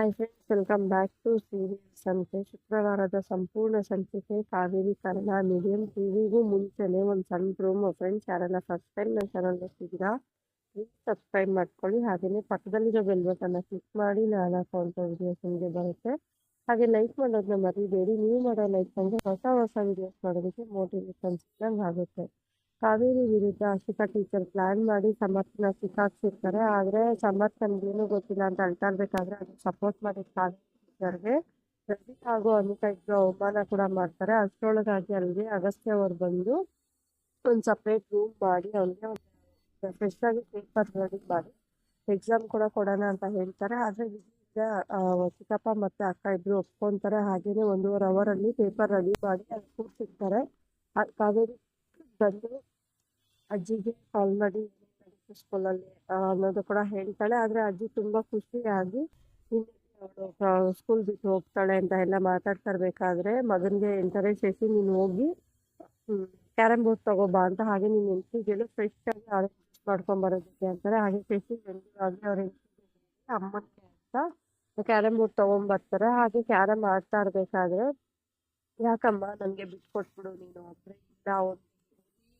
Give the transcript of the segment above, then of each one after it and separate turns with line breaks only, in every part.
Hi friends welcome back to serial ಸಂತೆ ಶುಕ್ರವಾರದ ಸಂಪೂರ್ಣ ಸಂಚಿಕೆ ಕಾವೇರಿ ಕನ್ನಡ ಮೀಡಿಯಂ ಟಿವಿಗೂ ಮುಂಚೆನೆ ಒಂದು ಸಣ್ಣ ರೂಮ್ ಫ್ರೆಂಡ್ಸ್ ಯಾರೆಲ್ಲ ಫಸ್ಟ್ ಟೈಮ್ ನನ್ನ ಚಾನಲ್ ನೋಡ್ತಿದ್ದೀರಾ ಪ್ಲೀಸ್ ಸಬ್ಸ್ಕ್ರೈಬ್ ಮಾಡ್ಕೊಳ್ಳಿ. ಹಾಗೆಯೇ ಪಕ್ಕದಲ್ಲಿರೋ ಬೆಲ್ ಬಟನ್ನ ಕ್ಲಿಕ್ ಮಾಡಿ, ನಾನು ಹಾಕುವಂಥ ವಿಡಿಯೋಸ್ ನಿಮಗೆ ಬರುತ್ತೆ. ಹಾಗೆ ಲೈಕ್ ಮಾಡೋದನ್ನ ಮರಿಬೇಡಿ. ನೀವು ಮಾಡೋ ಲೈಕ್ ಅಂದರೆ ಹೊಸ ಹೊಸ ವಿಡಿಯೋಸ್ ಮಾಡೋದಕ್ಕೆ ಮೋಟಿವೇಶನ್ ಸಿಕ್ಕಂಗೆ ಆಗುತ್ತೆ. ಕಾವೇರಿ ವಿರುದ್ಧ ಅಶಿಕಾ ಟೀಚರ್ ಪ್ಲಾನ್ ಮಾಡಿ ಸಮರ್ಥನ ಸಿಕ್ಕಾಕ್ಸಿರ್ತಾರೆ ಆದರೆ ಸಮರ್ಥ ನನ್ಗೇನು ಗೊತ್ತಿಲ್ಲ ಅಂತ ಅಳ್ತಾ ಇರ್ಬೇಕಾದ್ರೆ ಅದು ಸಪೋರ್ಟ್ ಮಾಡಿದ ಕಾವೇರಿ ಟೀಚರ್ಗೆ ರಜಿತ್ ಹಾಗೂ ಅನಿತಾ ಇಬ್ಬರು ಅವಮಾನ ಕೂಡ ಮಾಡ್ತಾರೆ. ಅಷ್ಟರೊಳಗಾಗಿ ಅಲ್ಲಿಗೆ ಅಗಸ್ತ್ಯ ಅವ್ರು ಬಂದು ಒಂದು ಸಪ್ರೇಟ್ ರೂಮ್ ಮಾಡಿ ಅವ್ರಿಗೆ ಒಂದು ಆಗಿ ಪೇಪರ್ ರೆಡಿ ಮಾಡಿ ಎಕ್ಸಾಮ್ ಕೂಡ ಕೊಡೋಣ ಅಂತ ಹೇಳ್ತಾರೆ. ಆದರೆ ಚಿಕ್ಕಪ್ಪ ಮತ್ತು ಅಕ್ಕ ಇಬ್ಬರು ಒಪ್ಕೊತಾರೆ. ಹಾಗೆಯೇ ಒಂದೂವರೆ ಅವರಲ್ಲಿ ಪೇಪರ್ ರೆಡಿ ಮಾಡಿ ಅಲ್ಲಿ ಕೂರ್ಸಿರ್ತಾರೆ. ಕಾವೇರಿ ಬಂದು ಅಜ್ಜಿಗೆ ಕಾಲ್ ಮಾಡಿ ಸ್ಕೂಲಲ್ಲಿ ಅನ್ನೋದು ಕೂಡ ಹೇಳ್ತಾಳೆ. ಆದರೆ ಅಜ್ಜಿ ತುಂಬ ಖುಷಿಯಾಗಿ ಅವಳು ಸ್ಕೂಲ್ ಬಿಟ್ಟು ಹೋಗ್ತಾಳೆ ಅಂತ ಎಲ್ಲ ಮಾತಾಡ್ತಾ ಇರಬೇಕಾದ್ರೆ ಮಗನಿಗೆ ಶಶಿ ನೀನು ಹೋಗಿ ಕ್ಯಾರಮ್ ಬೋರ್ಡ್ ತಗೋಬಾ ಅಂತ ಹಾಗೆ ನೀನು ಹೆಂಡತಿಗೆಳು ಫ್ರೆಶ್ ಆಗಿ ಆರೆಂಜ್ ಮಾಡ್ಕೊಂಬರೋದಕ್ಕೆ ಅಂತಾರೆ. ಹಾಗೆ ಶಶಿ ಆಗಿ ಅವ್ರ ಅಮ್ಮನಿಗೆ ಅಂತ ಕ್ಯಾರಮ್ ಬೋರ್ಡ್ ತೊಗೊಂಬರ್ತಾರೆ ಹಾಗೆ ಕ್ಯಾರಮ್ ಆಡ್ತಾ ಇರಬೇಕಾದ್ರೆ, ಯಾಕಮ್ಮ, ನನಗೆ ಬಿಟ್ಕೊಟ್ಬಿಡು ನೀನು ಅಂದರೆ ಇಲ್ಲ ಒಂದು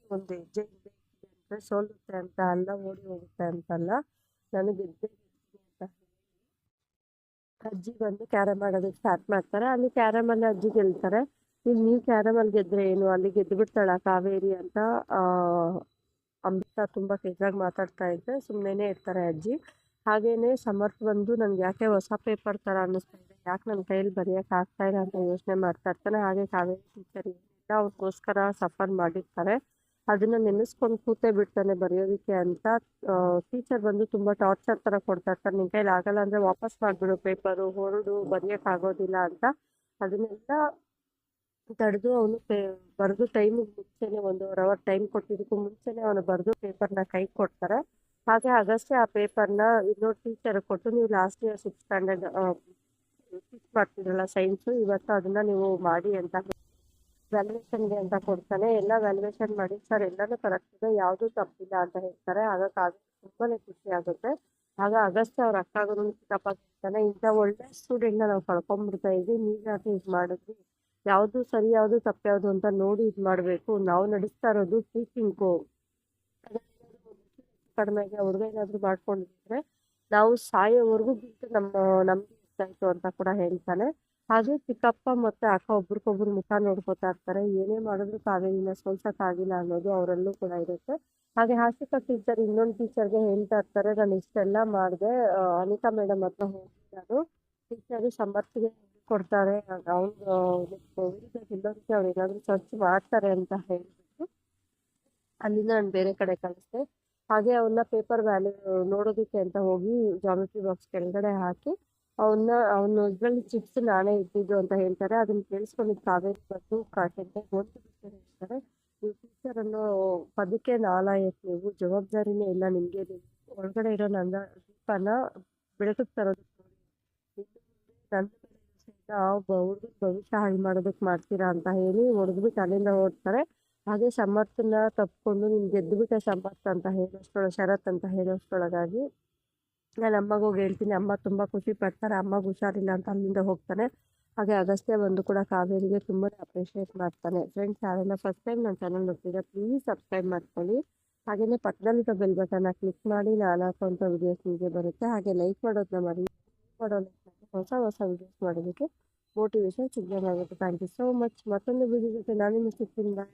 ಒಂದು ಹೆಜ್ಜೆ ಅಂದರೆ ಸೋಲುತ್ತೆ ಅಂತ ಅಲ್ಲ, ಓಡಿ ಹೋಗುತ್ತೆ ಅಂತಲ್ಲ, ನನಗೆ ಗೆದ್ದೆ ಅಂತ ಅಜ್ಜಿ ಬಂದು ಕ್ಯಾರಮ್ ಆಡೋದಕ್ಕೆ ಸ್ಟಾರ್ಟ್ ಮಾಡ್ತಾರೆ. ಅಲ್ಲಿ ಕ್ಯಾರಮಲ್ಲಿ ಅಜ್ಜಿ ಗೆಲ್ತಾರೆ. ಇಲ್ಲಿ ನೀವು ಕ್ಯಾರಮಲ್ಲಿ ಗೆದ್ರೆ ಏನು? ಅಲ್ಲಿ ಗೆದ್ದು ಬಿಡ್ತಾಳ ಕಾವೇರಿ ಅಂತ ಅಮೃತ ತುಂಬ ಕೆಟ್ಟಾಗಿ ಮಾತಾಡ್ತಾ ಇದ್ದೆ ಸುಮ್ಮನೆ ಇರ್ತಾರೆ ಅಜ್ಜಿ. ಹಾಗೇನೆ ಸಮರ್ಥ ಬಂದು ನನಗೆ ಯಾಕೆ ಹೊಸ ಪೇಪರ್ ಥರ ಅನ್ನಿಸ್ತಾ ಇದೆ? ಯಾಕೆ ನನ್ನ ಕೈಯಲ್ಲಿ ಬರೆಯೋಕೆ ಆಗ್ತಾ ಇಲ್ಲ ಅಂತ ಯೋಚನೆ ಮಾಡ್ತಾ ಇರ್ತಾನೆ. ಹಾಗೆ ಕಾವೇರಿ ಟೀಚರ್ ಅವ್ರಿಗೋಸ್ಕರ ಸಫರ್ ಮಾಡಿರ್ತಾರೆ. ಅದನ್ನ ನೆನೆಸ್ಕೊಂಡು ಕೂತೇ ಬಿಡ್ತಾನೆ ಬರೆಯೋದಕ್ಕೆ ಅಂತ ಟೀಚರ್ ಬಂದು ತುಂಬಾ ಟಾರ್ಚರ್ ತರ ಕೊಡ್ತಾ ಇರ್ತಾರೆ. ನಿಮ್ ಕೈಲಿ ಆಗಲ್ಲ ಅಂದ್ರೆ ವಾಪಸ್ ಮಾಡ್ಬಿಡು ಪೇಪರು ಹೊರಡು ಬರೆಯೋಕ್ಕಾಗೋದಿಲ್ಲ ಅಂತ. ಅದನ್ನೆಲ್ಲ ತಡೆದು ಅವನು ಬರೆದು ಟೈಮ್ ಮುಂಚೆನೆ ಒಂದು ಅವರ್ ಟೈಮ್ ಕೊಟ್ಟಿದ್ದಕ್ಕೂ ಮುಂಚೆನೆ ಅವನು ಬರೆದು ಪೇಪರ್ನ ಕೈ ಕೊಡ್ತಾರೆ. ಹಾಗೆ ಆಗಷ್ಟೇ ಆ ಪೇಪರ್ನ ಇನ್ನೊಂದು ಟೀಚರ್ ಕೊಟ್ಟು ನೀವು ಲಾಸ್ಟ್ ಇಯರ್ ಸಿಕ್ಸ್ ಸ್ಟ್ಯಾಂಡರ್ಡ್ ಮಾಡ್ತಿದ್ರಲ್ಲ ಸೈನ್ಸು ಇವತ್ತು ಅದನ್ನ ನೀವು ಮಾಡಿ ಅಂತ ವ್ಯಾಲ್ಯೂಯೇಷನ್ಗೆ ಅಂತ ಕೊಡ್ತಾನೆ ಎಲ್ಲ ವ್ಯಾಲ್ಯೂಯೇಷನ್ ಮಾಡಿ, ಸರ್, ಎಲ್ಲಾನು ಕರೆಕ್ಟ್ ಇದೆ. ಯಾವುದೂ ತಪ್ಪಿಲ್ಲ ಅಂತ ಹೇಳ್ತಾರೆ. ಆಗ ಕಾವ್ಯ ತುಂಬಾನೇ ಖುಷಿ ಆಗುತ್ತೆ. ಆಗ ಅಗಸ್ಟ್ ಅವ್ರ ಅಕ್ಕಾಗೂ ಚಿಕ್ಕಪ್ಪ ಸಿಗ್ತಾನೆ ಇಂಥ ಒಳ್ಳೆ ಸ್ಟೂಡೆಂಟ್ನ ನಾವು ಕಳ್ಕೊಂಡ್ಬಿಡ್ತಾ ಇದ್ವಿ. ನೀವ್ಯಾಕೆ ಇದು ಮಾಡಿದ್ವಿ ಯಾವುದು ಸರಿ, ಯಾವುದು ತಪ್ಪು, ಯಾವ್ದು ಅಂತ ನೋಡಿ ಇದು ಮಾಡಬೇಕು. ನಾವು ನಡೆಸ್ತಾ ಇರೋದು ಟೀಚಿಂಗು ಕಡಿಮೆಗೆ ಹುಡುಗ ಏನಾದರೂ ಮಾಡ್ಕೊಂಡಿದ್ರೆ, ನಾವು ಸಾಯೋವರೆಗೂ ಬಿಟ್ಟು ನಮ್ಮ, ನಮ್ಗೆ ಇಷ್ಟ ಆಯಿತು ಅಂತ ಕೂಡ ಹೇಳ್ತಾನೆ. ಹಾಗೆ ಚಿಕ್ಕಪ್ಪ ಮತ್ತು ಅಕ್ಕ ಒಬ್ರಿಗೊಬ್ರು ಮುಖ ನೋಡ್ಕೋತಾ ಇರ್ತಾರೆ. ಏನೇ ಮಾಡಿದ್ರು ಕಾವೇರಿನ ಸೋಲ್ಸೋಕ್ಕಾಗಿಲ್ಲ ಅನ್ನೋದು ಅವರಲ್ಲೂ ಕೂಡ ಇರುತ್ತೆ. ಹಾಗೆ ಹಾಸಿಕ ಟೀಚರ್ ಇನ್ನೊಂದು ಟೀಚರ್ಗೆ ಹೇಳ್ತಾ ಇರ್ತಾರೆ, ನಾನು ಇಷ್ಟೆಲ್ಲ ಮಾಡಿದೆ ಅನಿತಾ ಮೇಡಮ್ ಹತ್ರ ಹೋಗಿ ಟೀಚರ್ ಟೀಚರು ಸಮರ್ಥಿಗೆ ಕೊಡ್ತಾರೆ. ಅವ್ನು ವಿರುದ್ಧ ಗೆಲ್ಲೋದಕ್ಕೆ ಅವ್ರು ಏನಾದರೂ ಸರ್ಚ್ ಮಾಡ್ತಾರೆ ಅಂತ ಹೇಳಿಬಿಟ್ಟು ಅಲ್ಲಿಂದ ನಾನು ಬೇರೆ ಕಡೆ ಕಳಿಸ್ದೆ. ಹಾಗೆ ಅವನ್ನ ಪೇಪರ್ ವ್ಯಾಲ್ಯೂ ನೋಡೋದಕ್ಕೆ ಅಂತ ಹೋಗಿ ಜಾಮೆಟ್ರಿ ಬಾಕ್ಸ್ ಕೆಳಗಡೆ ಹಾಕಿ ಅವನ್ನ ಅವನ ಇದ್ರಲ್ಲಿ ಚಿಪ್ಸ್ ನಾನೇ ಇಟ್ಟಿದ್ದು ಅಂತ ಹೇಳ್ತಾರೆ. ಅದನ್ನ ಕೇಳಿಸ್ಕೊಂಡಿದ್ದು ಕಾವೇರಿ ಬಂದು ಕೆಂಡೆ ಒಂದು ಹೇಳ್ತಾರೆ ನೀವು ಟೀಚರ್ ಅನ್ನೋ ಪದಕ್ಕೆ ನಾಲಾಯಕ್ ನೀವು ಜವಾಬ್ದಾರಿನೇ ಇಲ್ಲ ನಿಮಗೆ. ಒಳಗಡೆ ಇರೋ ನನ್ನ ದೀಪನ ಬೆಳಕಿಗೆ ತರೋದು ಹುಡುಗನ ಭವಿಷ್ಯ ಹಾಳು ಮಾಡೋದಕ್ಕೆ ಮಾಡ್ತೀರಾ ಅಂತ ಹೇಳಿ ಹೊಡೆದ್ಬಿಟ್ಟು ಅಲ್ಲಿಂದ ಓಡ್ತಾರೆ. ಹಾಗೆ ಸಮರ್ಥನ ತಪ್ಪಿಕೊಂಡು ನಿಮ್ಗೆ ಗೆದ್ದುಬಿಟ್ಟೆ ಸಮರ್ಥ ಅಂತ ಹೇಳೋಷ್ಟೊಳ ಶರತ್ ಅಂತ ಹೇಳೋಷ್ಟ್ರೊಳಗಾಗಿ ನಾನು ಅಮ್ಮಗೆ ಹೋಗಿ ಹೇಳ್ತೀನಿ, ಅಮ್ಮ ತುಂಬ ಖುಷಿ ಪಡ್ತಾರೆ ಅಮ್ಮಗೆ ಹುಷಾರಿಲ್ಲ ಅಂತ ಅಲ್ಲಿಂದ ಹೋಗ್ತಾನೆ. ಹಾಗೆ ಅಗಸ್ತ್ಯ ಬಂದು ಕೂಡ ಕಾವೇರಿಗೆ ತುಂಬಾ ಅಪ್ರಿಷಿಯೇಟ್ ಮಾಡ್ತಾನೆ. ಫ್ರೆಂಡ್ಸ್ ಯಾರೆಲ್ಲ ಫಸ್ಟ್ ಟೈಮ್ ನನ್ನ ಚಾನಲ್ ನೋಡ್ತಿದ್ದೆ ಪ್ಲೀಸ್ ಸಬ್ಸ್ಕ್ರೈಬ್ ಮಾಡ್ಕೊಳ್ಳಿ. ಹಾಗೆಯೇ ಪಕ್ಕದಲ್ಲಿರೋ ಬೆಲ್ ಬಟನ್ನ ಕ್ಲಿಕ್ ಮಾಡಿ, ನಾನು ಹಾಕುವಂಥ ವಿಡಿಯೋಸ್ ನಿಮಗೆ ಬರುತ್ತೆ. ಹಾಗೆ ಲೈಕ್ ಮಾಡೋದನ್ನ ಮಾಡಿ ಮಾಡೋದು ಹೊಸ ಹೊಸ ವಿಡಿಯೋಸ್ ಮಾಡೋದಕ್ಕೆ ಮೋಟಿವೇಶನ್ ಸಿಗ್ದಂಗಾಗುತ್ತೆ. ಥ್ಯಾಂಕ್ ಯು ಸೋ ಮಚ್ ಮತ್ತೊಂದು ವಿಡಿಯೋ ಜೊತೆ ನಾನು ಸಿಗ್ತೀನಿ. ಬಾಯ್